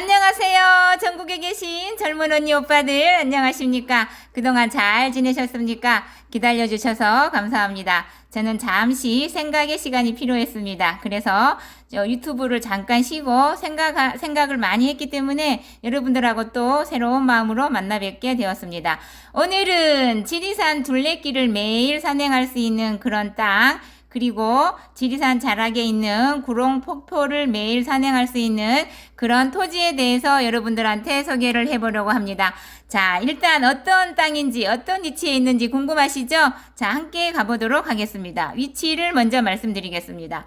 안녕하세요. 전국에 계신 젊은 언니 오빠들 안녕하십니까? 그동안 잘 지내셨습니까? 기다려주셔서 감사합니다. 저는 잠시 생각의 시간이 필요했습니다. 그래서 저 유튜브를 잠깐 쉬고 생각, 생각을 많이 했기 때문에 여러분들하고 또 새로운 마음으로 만나 뵙게 되었습니다. 오늘은 지리산 둘레길을 매일 산행할 수 있는 그런 땅, 그리고 지리산 자락에 있는 구롱 폭포를 매일 산행할 수 있는 그런 토지에 대해서 여러분들한테 소개를 해보려고 합니다. 자, 일단 어떤 땅인지 어떤 위치에 있는지 궁금하시죠? 자, 함께 가보도록 하겠습니다. 위치를 먼저 말씀드리겠습니다.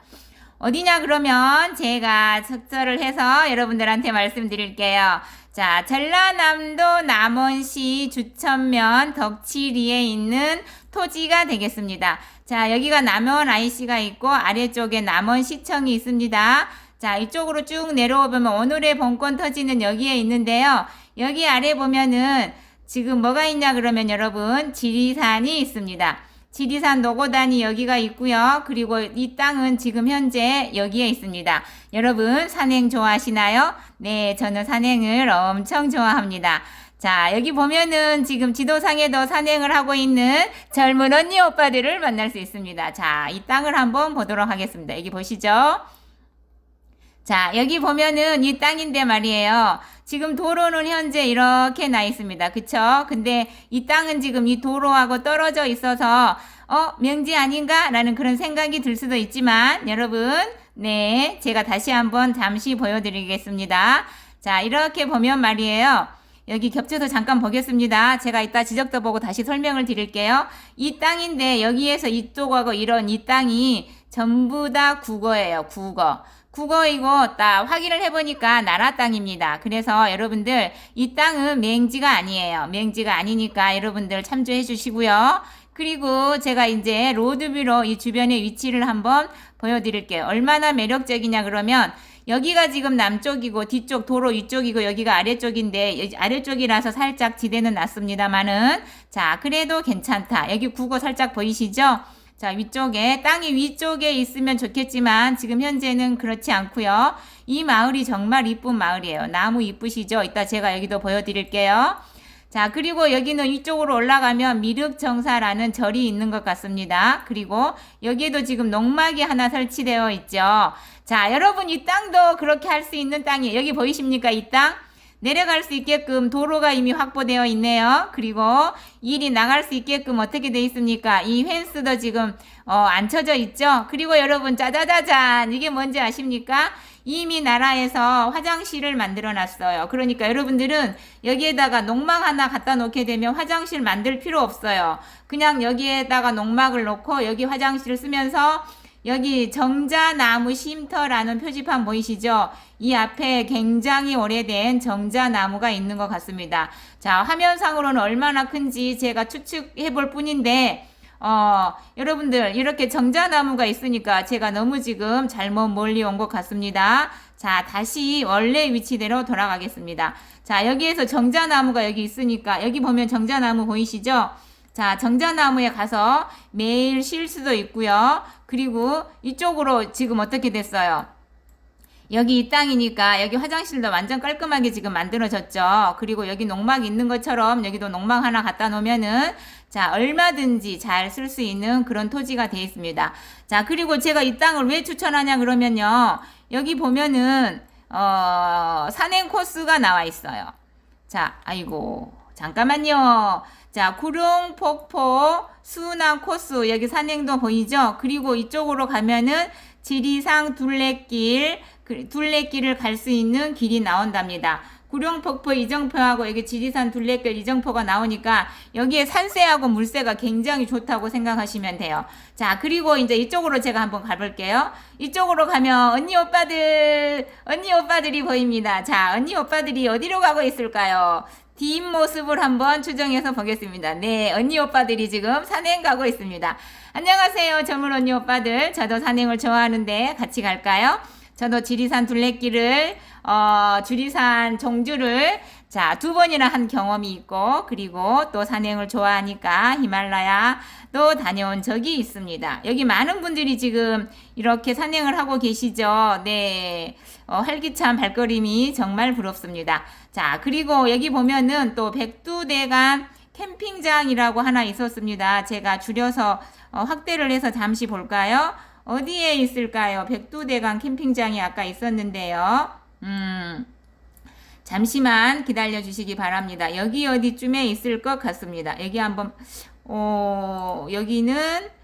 어디냐 그러면 제가 적절을 해서 여러분들한테 말씀드릴게요. 자, 전라남도 남원시 주천면 덕치리에 있는 토지가 되겠습니다. 자, 여기가 남원 IC가 있고 아래쪽에 남원 시청이 있습니다. 자, 이쪽으로 쭉 내려오면 오늘의 본권 터지는 여기에 있는데요. 여기 아래 보면은 지금 뭐가 있냐 그러면 여러분 지리산이 있습니다. 지리산 노고단이 여기가 있고요. 그리고 이 땅은 지금 현재 여기에 있습니다. 여러분 산행 좋아하시나요? 네, 저는 산행을 엄청 좋아합니다. 자, 여기 보면은 지금 지도상에도 산행을 하고 있는 젊은 언니 오빠들을 만날 수 있습니다. 자, 이 땅을 한번 보도록 하겠습니다. 여기 보시죠. 자, 여기 보면은 이 땅인데 말이에요. 지금 도로는 현재 이렇게 나 있습니다. 그쵸? 근데 이 땅은 지금 이 도로하고 떨어져 있어서, 어, 명지 아닌가? 라는 그런 생각이 들 수도 있지만, 여러분, 네, 제가 다시 한번 잠시 보여드리겠습니다. 자, 이렇게 보면 말이에요. 여기 겹쳐서 잠깐 보겠습니다. 제가 이따 지적도 보고 다시 설명을 드릴게요. 이 땅인데 여기에서 이쪽하고 이런 이 땅이 전부 다 국어예요. 국어. 국어이고 딱 확인을 해보니까 나라 땅입니다. 그래서 여러분들 이 땅은 맹지가 아니에요. 맹지가 아니니까 여러분들 참조해 주시고요. 그리고 제가 이제 로드뷰로 이 주변의 위치를 한번 보여드릴게요. 얼마나 매력적이냐 그러면 여기가 지금 남쪽이고 뒤쪽 도로 위쪽이고 여기가 아래쪽인데 아래쪽이라서 살짝 지대는 낮습니다만은 자 그래도 괜찮다. 여기 국어 살짝 보이시죠? 자 위쪽에 땅이 위쪽에 있으면 좋겠지만 지금 현재는 그렇지 않고요. 이 마을이 정말 이쁜 마을이에요. 나무 이쁘시죠? 이따 제가 여기도 보여드릴게요. 자, 그리고 여기는 이쪽으로 올라가면 미륵정사라는 절이 있는 것 같습니다. 그리고 여기에도 지금 농막이 하나 설치되어 있죠. 자, 여러분 이 땅도 그렇게 할 수 있는 땅이에요. 여기 보이십니까? 이 땅? 내려갈 수 있게끔 도로가 이미 확보되어 있네요. 그리고 일이 나갈 수 있게끔 어떻게 되어 있습니까? 이 펜스도 지금 어, 안 쳐져 있죠. 그리고 여러분 짜자자잔 이게 뭔지 아십니까? 이미 나라에서 화장실을 만들어 놨어요. 그러니까 여러분들은 여기에다가 농막 하나 갖다 놓게 되면 화장실 만들 필요 없어요. 그냥 여기에다가 농막을 놓고 여기 화장실을 쓰면서 여기 정자나무 쉼터라는 표지판 보이시죠? 이 앞에 굉장히 오래된 정자나무가 있는 것 같습니다. 자, 화면상으로는 얼마나 큰지 제가 추측해 볼 뿐인데, 어, 여러분들, 이렇게 정자나무가 있으니까 제가 너무 지금 잘못 멀리 온 것 같습니다. 자, 다시 원래 위치대로 돌아가겠습니다. 자, 여기에서 정자나무가 여기 있으니까, 여기 보면 정자나무 보이시죠? 자, 정자나무에 가서 매일 쉴 수도 있고요. 그리고 이쪽으로 지금 어떻게 됐어요? 여기 이 땅이니까 여기 화장실도 완전 깔끔하게 지금 만들어졌죠. 그리고 여기 농막 있는 것처럼 여기도 농막 하나 갖다 놓으면은 자, 얼마든지 잘 쓸 수 있는 그런 토지가 되어 있습니다. 자, 그리고 제가 이 땅을 왜 추천하냐 그러면요. 여기 보면은 어, 산행 코스가 나와 있어요. 자, 아이고. 잠깐만요. 자, 구룡폭포 수남 코스 여기 산행도 보이죠? 그리고 이쪽으로 가면은 지리상 둘레길 그 둘레길을 갈 수 있는 길이 나온답니다. 구룡폭포 이정표하고 여기 지리산 둘레길 이정표가 나오니까 여기에 산세하고 물세가 굉장히 좋다고 생각하시면 돼요. 자, 그리고 이제 이쪽으로 제가 한번 가볼게요. 이쪽으로 가면 언니 오빠들, 언니 오빠들이 보입니다. 자, 언니 오빠들이 어디로 가고 있을까요? 뒷모습을 한번 추정해서 보겠습니다. 네, 언니 오빠들이 지금 산행 가고 있습니다. 안녕하세요, 젊은 언니 오빠들. 저도 산행을 좋아하는데 같이 갈까요? 저도 지리산 둘레길을 어, 지리산 정주를 자, 두 번이나 한 경험이 있고, 그리고 또 산행을 좋아하니까 히말라야도 다녀온 적이 있습니다. 여기 많은 분들이 지금 이렇게 산행을 하고 계시죠? 네. 어, 활기찬 발걸음이 정말 부럽습니다. 자, 그리고 여기 보면은 또 백두대간 캠핑장이라고 하나 있었습니다. 제가 줄여서 어, 확대를 해서 잠시 볼까요? 어디에 있을까요? 백두대간 캠핑장이 아까 있었는데요. 음. 잠시만 기다려 주시기 바랍니다. 여기 어디쯤에 있을 것 같습니다. 여기 한번 어, 여기는 가-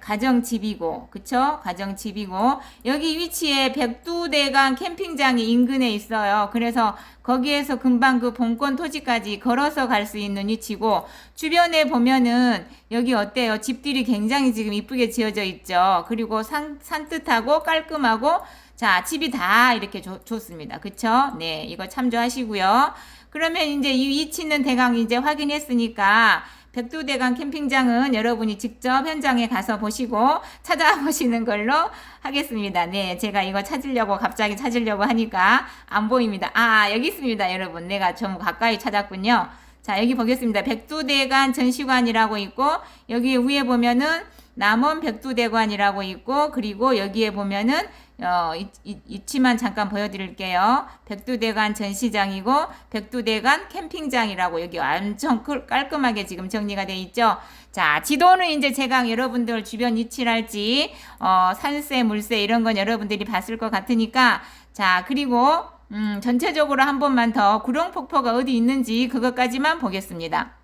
가정집이고, 그쵸? 가정집이고, 여기 위치에 백두대간 캠핑장이 인근에 있어요. 그래서 거기에서 금방 그 본권 토지까지 걸어서 갈 수 있는 위치고, 주변에 보면은 여기 어때요? 집들이 굉장히 지금 이쁘게 지어져 있죠. 그리고 산, 산뜻하고 깔끔하고, 자, 집이 다 이렇게 좋, 좋습니다. 그쵸? 네, 이거 참조하시고요. 그러면 이제 이 위치는 대강 이제 확인했으니까, 백두대간 캠핑장은 여러분이 직접 현장에 가서 보시고 찾아보시는 걸로 하겠습니다. 네, 제가 이거 찾으려고 갑자기 찾으려고 하니까 안 보입니다. 아, 여기 있습니다, 여러분. 내가 좀 가까이 찾았군요. 자, 여기 보겠습니다. 백두대간 전시관이라고 있고 여기 위에 보면은 남원 백두대관이라고 있고 그리고 여기에 보면은 어, 이, 이, 위치만 잠깐 보여드릴게요. 백두대간 전시장이고 백두대간 캠핑장이라고 여기 엄청 클- 깔끔하게 지금 정리가 돼 있죠. 자, 지도는 이제 제가 여러분들 주변 위치랄지 어, 산세, 물세 이런 건 여러분들이 봤을 것 같으니까 자, 그리고 음, 전체적으로 한 번만 더 구룡폭포가 어디 있는지 그것까지만 보겠습니다.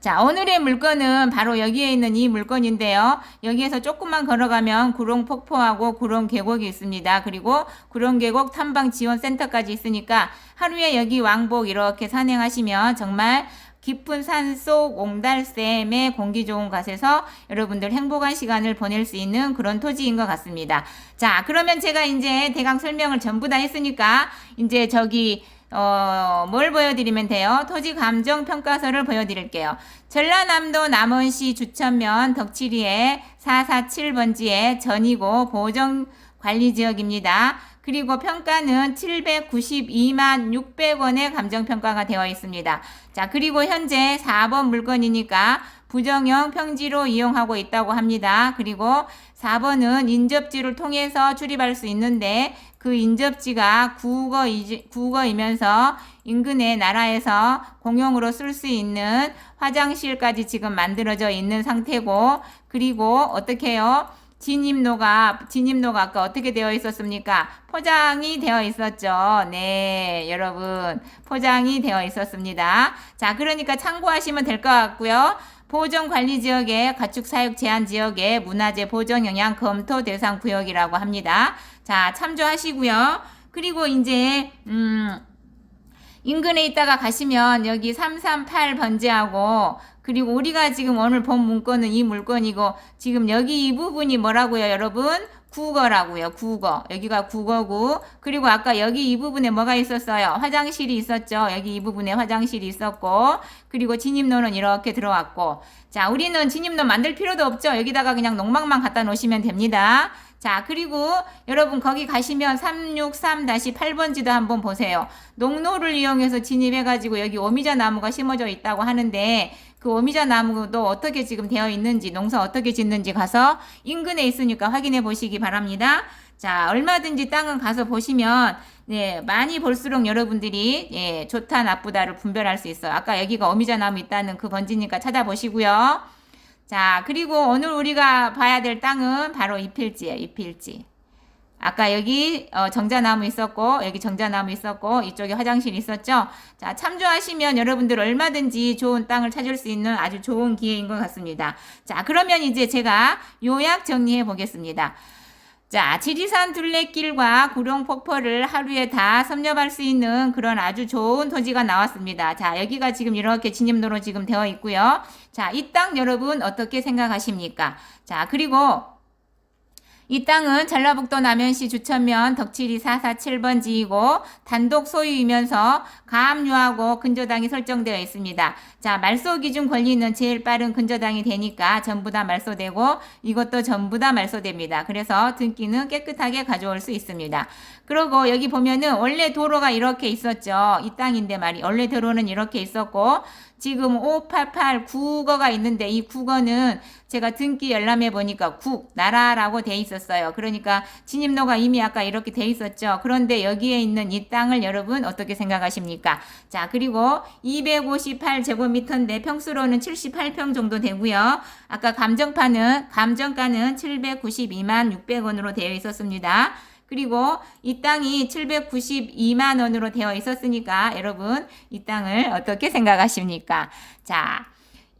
자, 오늘의 물건은 바로 여기에 있는 이 물건인데요. 여기에서 조금만 걸어가면 구룡폭포하고 구룡계곡이 있습니다. 그리고 구룡계곡 탐방 지원 센터까지 있으니까 하루에 여기 왕복 이렇게 산행하시면 정말 깊은 산속 옹달샘의 공기 좋은 곳에서 여러분들 행복한 시간을 보낼 수 있는 그런 토지인 것 같습니다. 자, 그러면 제가 이제 대강 설명을 전부 다 했으니까 이제 저기 어, 뭘 보여드리면 돼요? 토지 감정 평가서를 보여드릴게요. 전라남도 남원시 주천면 덕칠리에 447번지에 전이고 보정 관리 지역입니다. 그리고 평가는 792만 600원의 감정평가가 되어 있습니다. 자, 그리고 현재 4번 물건이니까 부정형 평지로 이용하고 있다고 합니다. 그리고 4번은 인접지를 통해서 출입할 수 있는데 그 인접지가 구거 구거이면서 인근의 나라에서 공용으로 쓸 수 있는 화장실까지 지금 만들어져 있는 상태고 그리고 어떻게 해요? 진입로가 진입로가 아까 어떻게 되어 있었습니까? 포장이 되어 있었죠. 네, 여러분 포장이 되어 있었습니다. 자, 그러니까 참고하시면 될 것 같고요. 보정 관리 지역의 가축 사육 제한 지역의 문화재 보정 영향 검토 대상 구역이라고 합니다. 자, 참조하시고요. 그리고 이제 음 인근에 있다가 가시면 여기 338 번지하고 그리고 우리가 지금 오늘 본 문건은 이 물건이고 지금 여기 이 부분이 뭐라고요, 여러분? 국어라고요. 국어. 여기가 국어고 그리고 아까 여기 이 부분에 뭐가 있었어요? 화장실이 있었죠. 여기 이 부분에 화장실이 있었고 그리고 진입로는 이렇게 들어왔고 자, 우리는 진입로 만들 필요도 없죠. 여기다가 그냥 농막만 갖다 놓으시면 됩니다. 자, 그리고 여러분 거기 가시면 363-8번지도 한번 보세요. 농로를 이용해서 진입해가지고 여기 오미자 나무가 심어져 있다고 하는데 그 오미자 나무도 어떻게 지금 되어 있는지 농사 어떻게 짓는지 가서 인근에 있으니까 확인해 보시기 바랍니다. 자, 얼마든지 땅은 가서 보시면 네, 많이 볼수록 여러분들이 예, 좋다 나쁘다를 분별할 수 있어요. 아까 여기가 오미자 나무 있다는 그 번지니까 찾아보시고요. 자, 그리고 오늘 우리가 봐야 될 땅은 바로 이 필지예요. 이 필지. 아까 여기 어, 정자나무 있었고 여기 정자나무 있었고 이쪽에 화장실 있었죠. 자 참조하시면 여러분들 얼마든지 좋은 땅을 찾을 수 있는 아주 좋은 기회인 것 같습니다. 자 그러면 이제 제가 요약 정리해 보겠습니다. 자, 지리산 둘레길과 구룡 폭포를 하루에 다 섭렵할 수 있는 그런 아주 좋은 토지가 나왔습니다. 자, 여기가 지금 이렇게 진입로로 지금 되어 있고요. 자, 이 땅 여러분 어떻게 생각하십니까? 자, 그리고 이 땅은 전라북도 남현시 주천면 덕칠이 447번지이고 단독 소유이면서 가압류하고 근저당이 설정되어 있습니다. 자, 말소 기준 권리는 제일 빠른 근저당이 되니까 전부 다 말소되고 이것도 전부 다 말소됩니다. 그래서 등기는 깨끗하게 가져올 수 있습니다. 그리고 여기 보면은 원래 도로가 이렇게 있었죠. 이 땅인데 말이 원래 도로는 이렇게 있었고 지금 588 국어가 있는데 이 국어는 제가 등기 열람해 보니까 국 나라라고 돼 있었어요. 그러니까 진입로가 이미 아까 이렇게 돼 있었죠. 그런데 여기에 있는 이 땅을 여러분 어떻게 생각하십니까? 자, 그리고 258 제곱미터인데 평수로는 78평 정도 되고요. 아까 감정파는 감정가는 792만 600원으로 되어 있었습니다. 그리고 이 땅이 792만 원으로 되어 있었으니까 여러분 이 땅을 어떻게 생각하십니까? 자,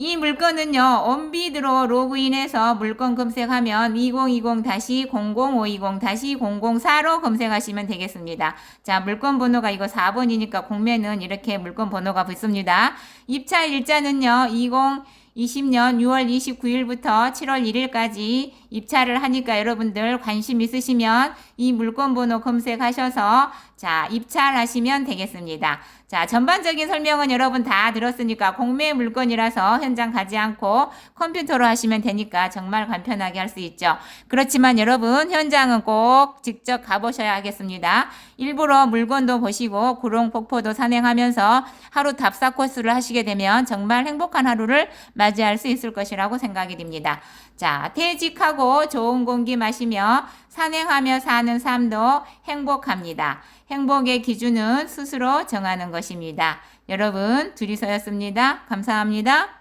이 물건은요, 온비드로 로그인해서 물건 검색하면 2020-00520-004로 검색하시면 되겠습니다. 자, 물건 번호가 이거 4번이니까 공매는 이렇게 물건 번호가 붙습니다. 입차 일자는요, 20 20년 6월 29일부터 7월 1일까지 입찰을 하니까 여러분들 관심 있으시면 이 물건 번호 검색하셔서 자, 입찰하시면 되겠습니다. 자, 전반적인 설명은 여러분 다 들었으니까 공매 물건이라서 현장 가지 않고 컴퓨터로 하시면 되니까 정말 간편하게 할 수 있죠. 그렇지만 여러분 현장은 꼭 직접 가보셔야 하겠습니다. 일부러 물건도 보시고 구롱 폭포도 산행하면서 하루 답사 코스를 하시게 되면 정말 행복한 하루를 맞이할 수 있을 것이라고 생각이 됩니다. 자, 퇴직하고 좋은 공기 마시며 산행하며 사는 삶도 행복합니다. 행복의 기준은 스스로 정하는 것입니다. 여러분, 둘이서였습니다. 감사합니다.